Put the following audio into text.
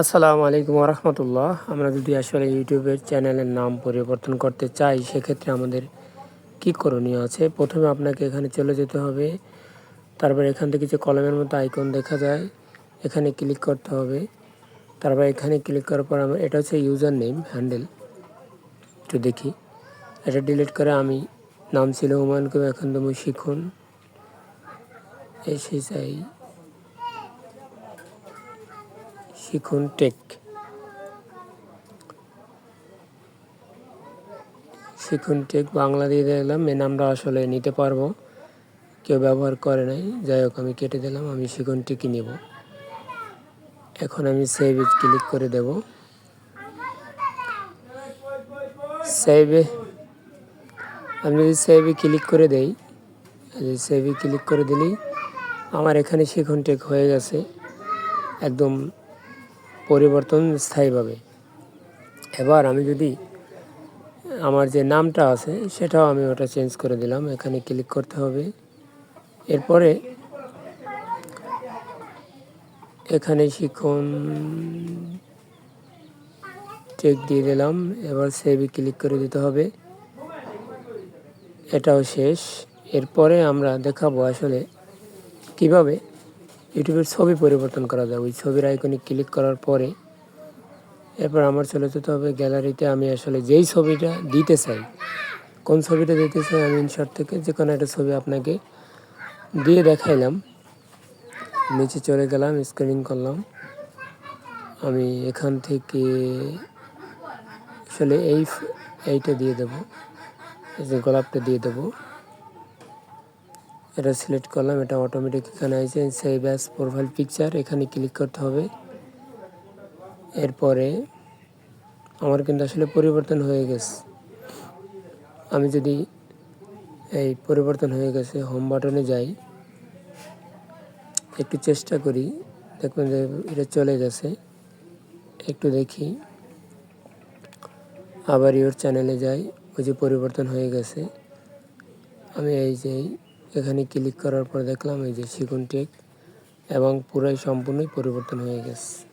আসসালামু আলাইকুম রহমতুল্লাহ। আমরা যদি আসলে ইউটিউবের চ্যানেলের নাম পরিবর্তন করতে চাই, সেক্ষেত্রে আমাদের কি করণীয় আছে? প্রথমে আপনাকে এখানে চলে যেতে হবে। তারপর এখান থেকে যে কলমের মতো আইকন দেখা যায়, এখানে ক্লিক করতে হবে। তারপর এখানে ক্লিক করার পর আমার, এটা হচ্ছে ইউজার নেম, হ্যান্ডেল। একটু দেখি। এটা ডিলিট করে আমি নাম ছিল হুমায়ুন কবি এখন তুমি শিখুন। এসে চাই শিখুন টেক শিখুন টেক বাংলা দিয়ে দিলাম এই নামটা আসলে নিতে পারব। কেউ ব্যবহার করে নাই, যাই হোক, আমি কেটে দিলাম, আমি শিখুন টেকই নেব। এখন আমি সেভ ক্লিক করে দেব। সেভে আমি যদি সেভে ক্লিক করে দেই সেভে ক্লিক করে দিলেই আমার এখানে শিখুন টেক হয়ে গেছে। একদম পরিবর্তন স্থায়ীভাবে। এবার আমি যদি আমার যে নামটা আছে, সেটাও আমি ওটা চেঞ্জ করে দিলাম। এখানে ক্লিক করতে হবে। এরপরে এখানে শিখন চেক দিয়ে দিলাম। এবার সেভে ক্লিক করে দিতে হবে। এটাও শেষ। এরপরে আমরা দেখাবো আসলে কীভাবে ইউটিউবের ছবি পরিবর্তন করা যায়। ওই ছবির আইকনে ক্লিক করার পরে এরপর আমার চলে যেতে হবে গ্যালারিতে আমি আসলে যেই ছবিটা দিতে চাই, কোন ছবিটা দিতে চাই আমি ইনশর্ট থেকে যে কোনো একটা ছবি আপনাকে দিয়ে দেখাইলাম। নিচে চলে গেলাম স্ক্রিনিং করলাম। আমি এখান থেকে আসলে এই এইটা দিয়ে দেবো যে গোলাপটা দিয়ে দেবো। এটা সিলেক্ট করলাম, এটা অটোমেটিক এখানে আছে সেভ অ্যাস প্রোফাইল পিকচার এখানে ক্লিক করতে হবে। এরপরে আমার কিন্তু আসলে পরিবর্তন হয়ে গেছে। আমি যদি এই পরিবর্তন হয়ে গেছে হোম বাটনে যাই, একটু চেষ্টা করি দেখবেন যে এটা চলে গেছে। একটু দেখি, আবার ইউর চ্যানেলে যাই, ওই যে পরিবর্তন হয়ে গেছে। আমি এই যে এখানে ক্লিক করার পর দেখলাম এই যে সিকুন টেক এবং পুরাই সম্পূর্ণই পরিবর্তন হয়ে গেছে।